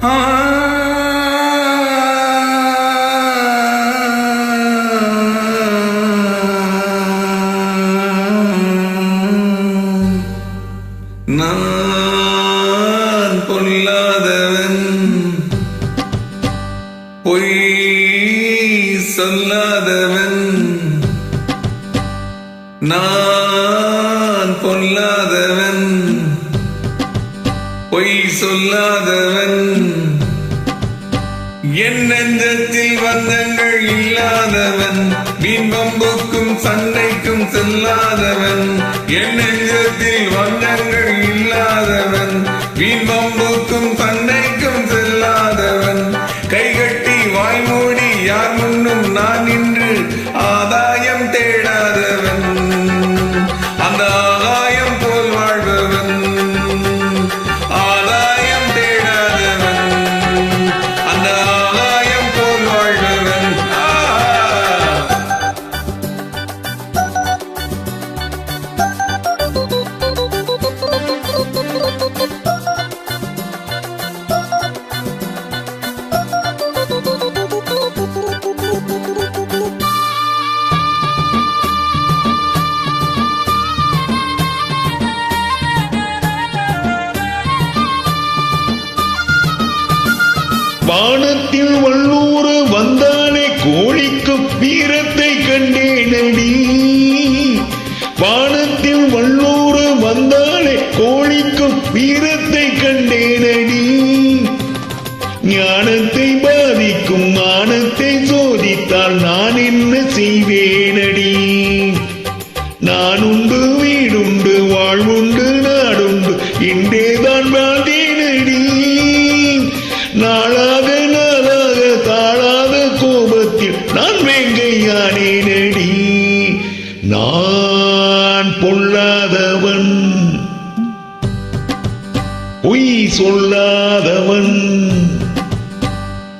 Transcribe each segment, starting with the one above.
நான் பொல்லாதவன். பொய் சொல்லாதவன். நான் பொல்லாதவன். பொய் சொல்லாதவன். என் நெஞ்சத்தில் வந்தங்கள் இல்லாதவன். மீன் வம்புக்கும் சண்டைக்கும் செல்லாதவன். என் நெஞ்சத்தில் வந்தங்கள் இல்லாதவன். மீன் வானத்தில் வல்லூறு வந்தானே கோழிக்கு வீரத்தை கண்டேனடி. வானத்தில் வல்லூறு வந்தானே கோழிக்கு வீரத்தை கண்டேனடி. ஞானத்தை பாதிக்கும் மானத்தை சோதித்தால் நான் என்ன செய்வேனடி. நான் உண்டு சொல்லாதவன்.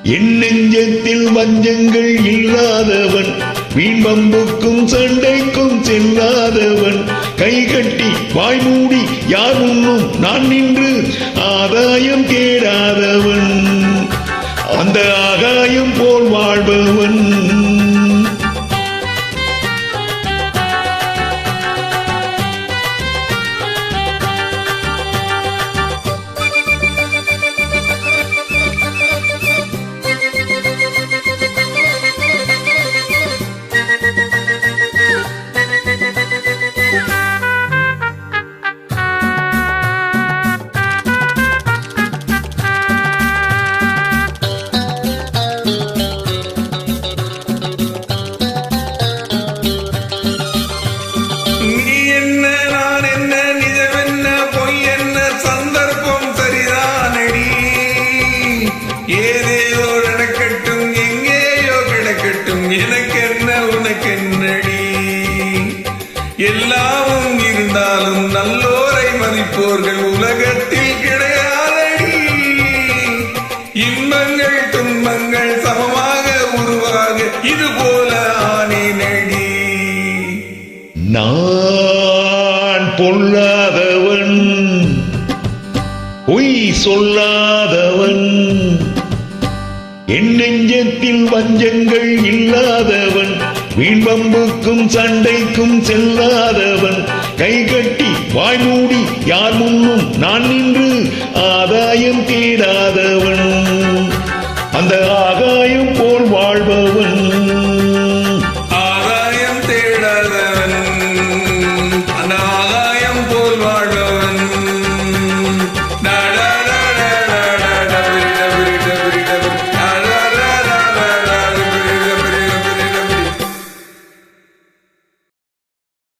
என் நெஞ்சத்தில் வஞ்சங்கள் இல்லாதவன். வீண் பம்புக்கும் சண்டைக்கும் செல்லாதவன். கை கட்டி வாய் மூடி யார் முன்னும் நான் நின்று ஆதாயம் தேடாதவன். அந்த ஆகாயம் போல் வாழ்பவன். நல்லோரை மதிப்போர்கள் உலகத்தில் கிடையாதடி. இன்பங்கள் துன்பங்கள் சமமாக உருவாக இது போல ஆனேனடி நான் பொல்லாதவன் பொய் சொல்லாதவன். என் நெஞ்சத்தில் வஞ்சங்கள் இல்லாதவன் வீண்பம்புக்கும் சண்டைக்கும் செல்லாதவன். கை கட்டி வாய்மூடி யார் முன்னும் நான் நின்று ஆதாயம் தேட